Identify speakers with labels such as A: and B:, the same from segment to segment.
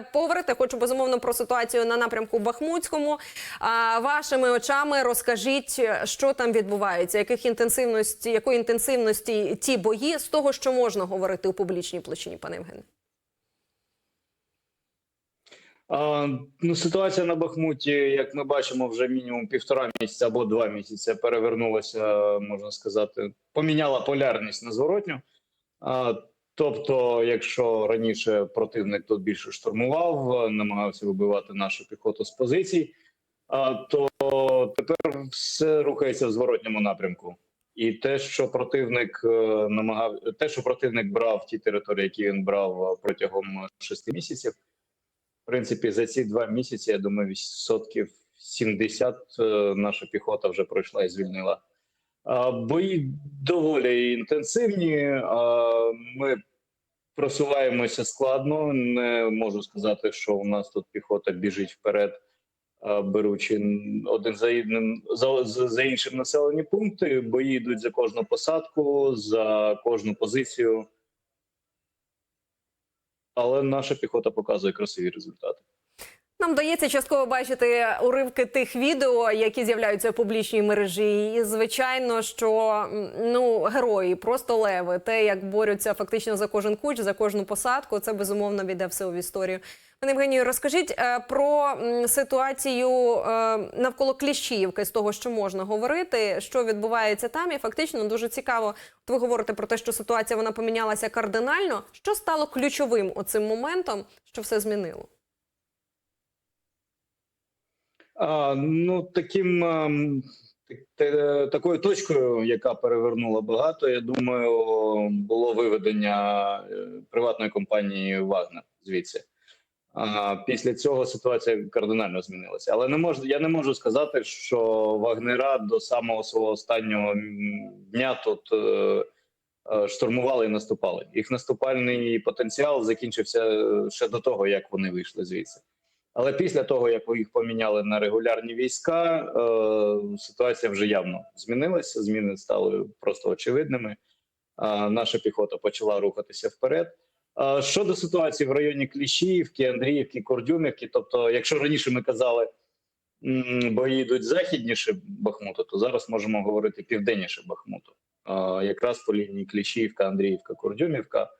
A: поговорити хочу безумовно про ситуацію на напрямку Бахмутському. А, вашими очами розкажіть, що там відбувається, яких інтенсивності, якої інтенсивності ті бої з того, що можна говорити у публічній площині, пане Євгене?
B: Ну, ситуація на Бахмуті, як ми бачимо, вже мінімум півтора місяця або два місяці перевернулася, можна сказати, поміняла полярність на зворотню. Тобто, якщо раніше противник тут більше штурмував, намагався вибивати нашу піхоту з позицій, то тепер все рухається в зворотньому напрямку. І те, що противник е, намагав, те, що противник брав ті території, які він брав е, протягом шести місяців. В принципі, за ці два місяці, я думаю, відсотків 70 е, наша піхота вже пройшла і звільнила. Бої доволі інтенсивні. Ми просуваємося складно. Не можу сказати, що у нас тут піхота біжить вперед, беручи один за за, за за іншим населені пункти. Бої йдуть за кожну посадку, за кожну позицію. Але наша піхота показує красиві результати.
A: Нам вдається частково бачити уривки тих відео, які з'являються в публічній мережі. І звичайно, що ну герої, просто леви, те, як борються фактично за кожен куч, за кожну посадку, це безумовно віде все в історію. Пане Євгенію, розкажіть е, про ситуацію е, навколо Кліщіївки, з того, що можна говорити, що відбувається там, і фактично дуже цікаво. От ви говорите про те, що ситуація вона помінялася кардинально. Що стало ключовим оцим моментом, що все змінило?
B: А, ну, таким ем, такою точкою, яка перевернула багато, я думаю, було виведення е, приватної компанії Вагнер звідси. А після цього ситуація кардинально змінилася. Але не можу, я не можу сказати, що Вагнера до самого свого останнього дня тут е, е, штурмували і наступали. Їх наступальний потенціал закінчився ще до того, як вони вийшли звідси. Але після того, як їх поміняли на регулярні війська, е, ситуація вже явно змінилася. Зміни стали просто очевидними. Е, наша піхота почала рухатися вперед. Е, щодо ситуації в районі Кліщіївки, Андріївки, Кордюмівки, тобто, якщо раніше ми казали, бої йдуть західніше Бахмуту, то зараз можемо говорити південніше Бахмуту. Е, якраз по лінії Кліщіївка, Андріївка, Кордюмівка.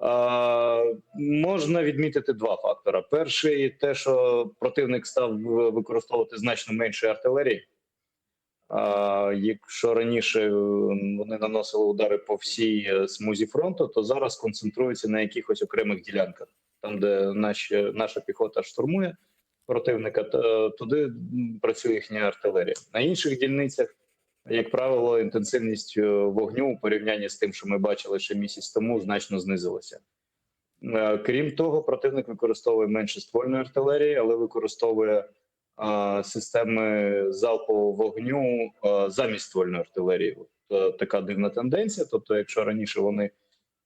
B: А, можна відмітити два фактора: перший те, що противник став використовувати значно менше артилерії. А, якщо раніше е, вони наносили удари по всій е, смузі фронту, то зараз концентруються на якихось окремих ділянках, там, де наші, наша піхота штурмує противника, туди працює їхня артилерія. На інших дільницях як правило, інтенсивність е, вогню у порівнянні з тим, що ми бачили ще місяць тому, значно знизилася. Е, Крім того, противник використовує менше ствольної артилерії, але використовує е, системи залпового вогню е, замість ствольної артилерії. От, така дивна тенденція. Тобто, якщо раніше вони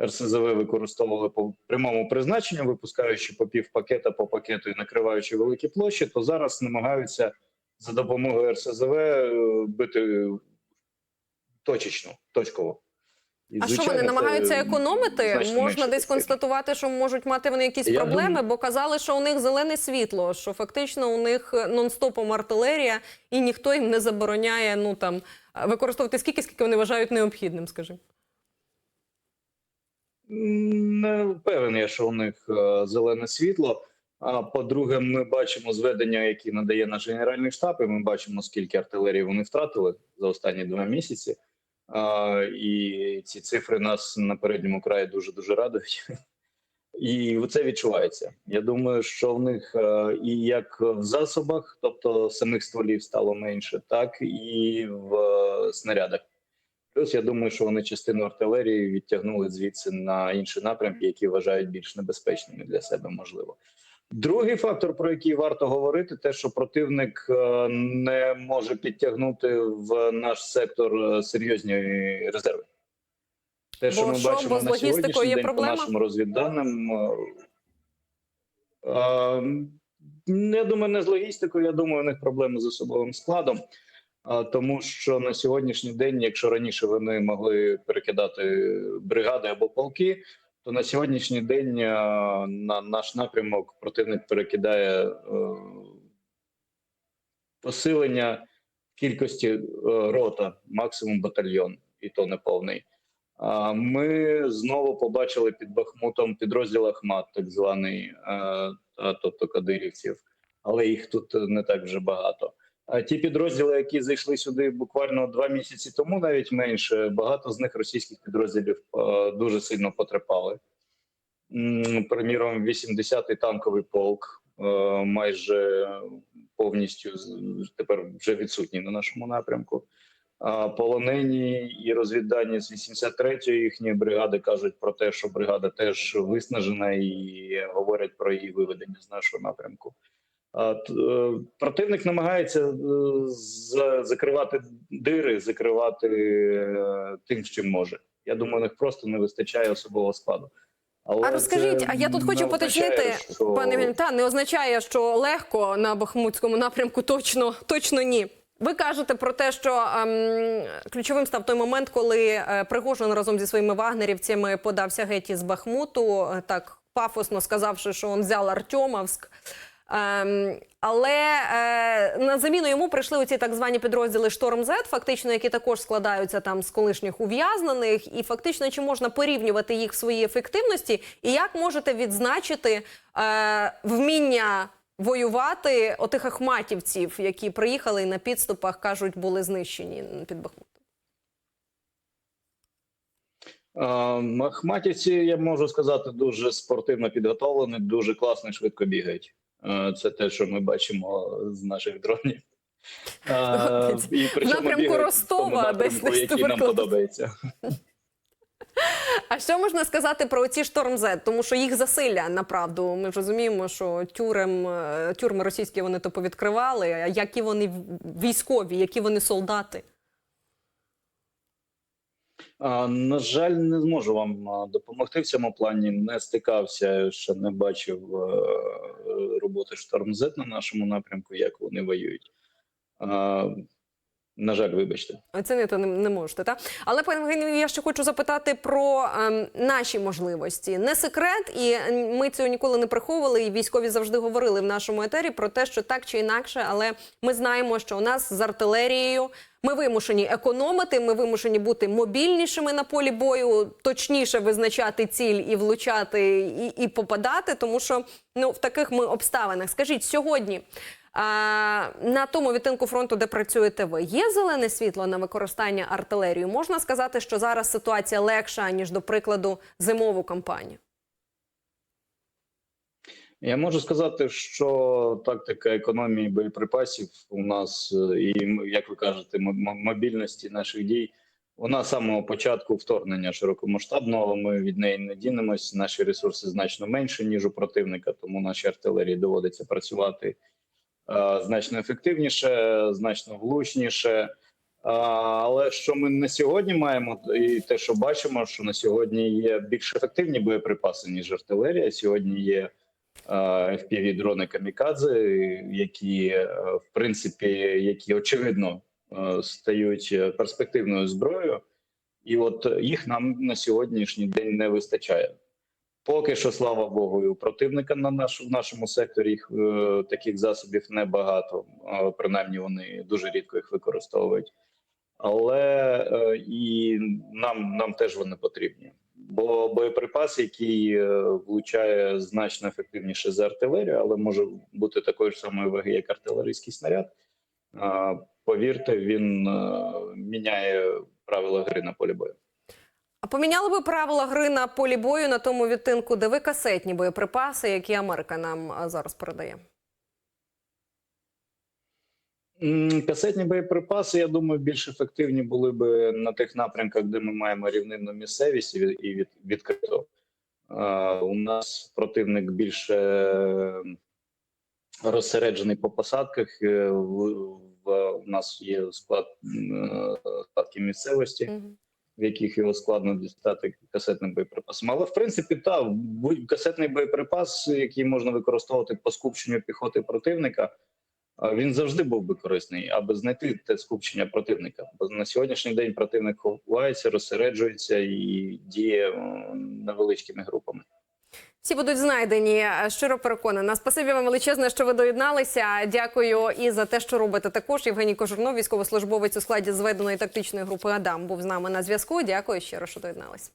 B: РСЗВ використовували по прямому призначенню, випускаючи по пів пакета по пакету і накриваючи великі площі, то зараз намагаються за допомогою РСЗВ е, бити точечно, точково. І,
A: А що вони
B: це
A: намагаються економити? Можна
B: менше
A: десь констатувати, що можуть мати вони якісь
B: Я
A: проблеми,
B: думаю-
A: бо казали, що у них зелене світло, що фактично у них нон-стопом артилерія, і ніхто їм не забороняє ну там використовувати скільки, скільки вони вважають необхідним, скажімо.
B: Не впевнений, я, що у них е, зелене світло. А по-друге, ми бачимо зведення, які надає наш генеральний штаб, і ми бачимо, скільки артилерії вони втратили за останні два місяці. А, і ці цифри нас на передньому краї дуже дуже радують. І це відчувається. Я думаю, що в них е, і як в засобах, тобто самих стволів стало менше, так і в е, снарядах. Плюс я думаю, що вони частину артилерії відтягнули звідси на інші напрямки, які вважають більш небезпечними для себе, можливо. Другий фактор, про який варто говорити, те, що противник е, не може підтягнути в наш сектор е, серйозні резерви. Те, що
A: Бо
B: ми
A: що?
B: бачимо
A: Бо
B: на сьогоднішній день
A: проблема?
B: по нашим розвідданим. е, я думаю, не з логістикою. Я думаю, у них проблеми з особовим складом. Тому що на сьогоднішній день, якщо раніше вони могли перекидати бригади або полки, то на сьогоднішній день е, на наш напрямок противник перекидає е, посилення кількості е, рота, максимум батальйон, і то не повний. Ми знову побачили під Бахмутом підрозділ Ахмат, так званий, тобто кадирівців, але їх тут не так вже багато. Ті підрозділи, які зайшли сюди буквально два місяці тому, навіть менше, багато з них російських підрозділів е, дуже сильно потерпали. М, Приміром, 80-й танковий полк е, майже повністю тепер вже відсутній на нашому напрямку. А полонені і розвіддані з 83-ї їхньої бригади кажуть про те, що бригада теж виснажена і говорять про її виведення з нашого напрямку. Е, Противник намагається е, закривати дири, закривати е, тим, чим може. Я думаю, у них просто не вистачає особового складу. Але
A: А розкажіть, а я тут хочу поточнити,
B: що-
A: пане Гельмта, не означає, що легко на Бахмутському напрямку точно, точно ні. Ви кажете про те, що ем, ключовим став той момент, коли е, Пригожин разом зі своїми вагнерівцями подався геть із Бахмуту, так пафосно сказавши, що він взяв Артемовськ. Ем, але е, на заміну йому прийшли оці так звані підрозділи Шторм З, фактично, які також складаються там з колишніх ув'язнених, і фактично чи можна порівнювати їх в своїй ефективності, і як можете відзначити е, вміння воювати отих ахматівців, які приїхали і на підступах кажуть, були знищені під Бахмутом?
B: А, Ахматівці, я можу сказати, дуже спортивно підготовлені, дуже класно і швидко бігають. Е, Це те, що ми бачимо з наших дронів. А, і причому
A: напрямку Ростова десь- десь
B: який нам подобається.
A: А що можна сказати про ці шторм Z? Тому що їх засилля направду. Ми ж розуміємо, що тюрем, е, тюрми російські вони то повідкривали. А які вони військові, які вони солдати?
B: На жаль, не зможу вам допомогти в цьому плані. Не стикався, ще не бачив е, роботи штормзет на нашому напрямку, як вони воюють. На жаль, вибачте.
A: Оцінити не, не можете, так? Але пане Євгенію, я ще хочу запитати про ем, наші можливості. Не секрет, і ми цього ніколи не приховували. І військові завжди говорили в нашому етері про те, що так чи інакше, але ми знаємо, що у нас з артилерією ми вимушені економити, ми вимушені бути мобільнішими на полі бою, точніше визначати ціль і влучати, і, і попадати, тому що ну в таких ми обставинах. Скажіть сьогодні. На тому відтинку фронту, де працюєте ви, є зелене світло на використання артилерії? Можна сказати, що зараз ситуація легша ніж, до прикладу, зимову кампанію?
B: Я можу сказати, що тактика економії боєприпасів у нас е, і як ви кажете, мобільності наших дій. Вона з самого початку вторгнення широкомасштабного. Ми від неї не дінемось. Наші ресурси значно менше ніж у противника, тому нашій артилерії доводиться працювати значно ефективніше, значно влучніше. Але що ми на сьогодні маємо, і те, що бачимо, що на сьогодні є більш ефективні боєприпаси ніж артилерія. Сьогодні є fpv дрони камікадзе, які е, в принципі, які очевидно е, стають е, перспективною зброєю, і от їх нам на сьогоднішній день не вистачає. Поки що, слава Богу, і у противника на наш, в нашому секторі їх е, таких засобів небагато. Е, принаймні вони дуже рідко їх використовують. Але е, і нам, нам теж вони потрібні. Бо боєприпас, який е, влучає значно ефективніше за артилерію, але може бути такої ж самої ваги, як артилерійський снаряд. е, Повірте, він е, міняє правила гри на полі бою.
A: А поміняли би правила гри на полі бою на тому відтинку, де ви касетні боєприпаси, які Америка нам зараз передає?
B: Касетні боєприпаси, я думаю, більш ефективні були б на тих напрямках, де ми маємо рівнинну місцевість і від- і відкрито. У нас противник більше розсереджений по посадках. Е, У нас є склад е, складки місцевості. В яких його складно дістати касетним боєприпасом. Але в принципі, та касетний боєприпас, який можна використовувати по скупченню піхоти противника. він завжди був би корисний, аби знайти те скупчення противника. Бо на сьогоднішній день противник ховається, розсереджується і діє невеличкими групами.
A: Всі будуть знайдені. Щиро переконана. Спасибі вам величезне, що ви доєдналися. Дякую і за те, що робите. Також Євгеній Кожурнов, військовослужбовець у складі зведеної тактичної групи Адам, був з нами на зв'язку. Дякую щиро, що доєдналися.